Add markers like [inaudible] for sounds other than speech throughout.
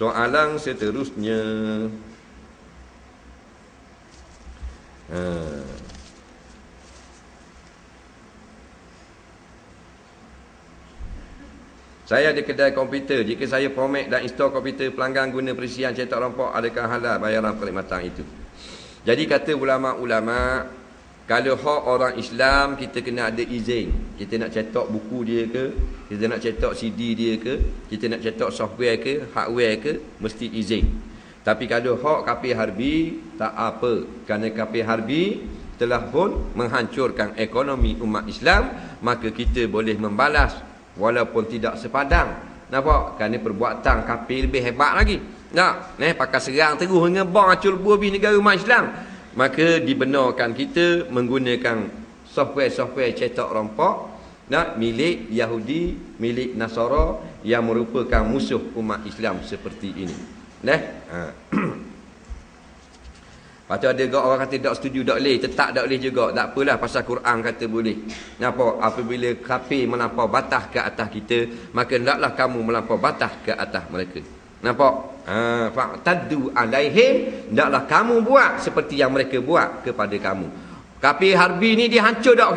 Soalan seterusnya. Ha. Saya ada kedai komputer. Jika saya format dan install komputer pelanggan guna perisian cetak rompok, adakah halal bayaran perkhidmatan itu? Jadi kata ulama-ulama, kalau hak orang Islam, kita kena ada izin. Kita nak cetak buku dia ke, kita nak cetak CD dia ke, kita nak cetak software ke, hardware ke, mesti izin. Tapi kalau hak kapi harbi, tak apa. Kerana kapi harbi telah pun menghancurkan ekonomi umat Islam, maka kita boleh membalas walaupun tidak sepadang. Nampak? Kerana perbuatan kafir lebih hebat lagi. Nak, eh pakai serang terus dengan bom acul buah negara umat Islam. Maka dibenarkan kita menggunakan software-software cetak rompok nak milik Yahudi, milik Nasara yang merupakan musuh umat Islam seperti ini. Neh. Ha. [clears throat] Tu ada juga orang kata tak setuju, tak boleh. Tetap tak boleh juga. Tak apalah pasal Quran kata boleh. Kenapa? Apabila kafir melampau batas ke atas kita, maka hendaklah kamu melampau batas ke atas mereka. Nampak? Ha, fa'taddu alaihim, hendaklah kamu buat seperti yang mereka buat kepada kamu. Kafir harbi ni dia hancur tak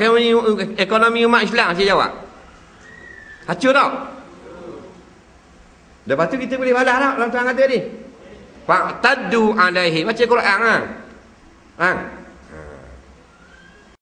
ekonomi umat Islam? Saya jawab. Hancur tak? Lepas tu kita boleh balas tak dalam Tuhan kata ni? Fa'taddu alaihim. Baca Quran ha? Ha?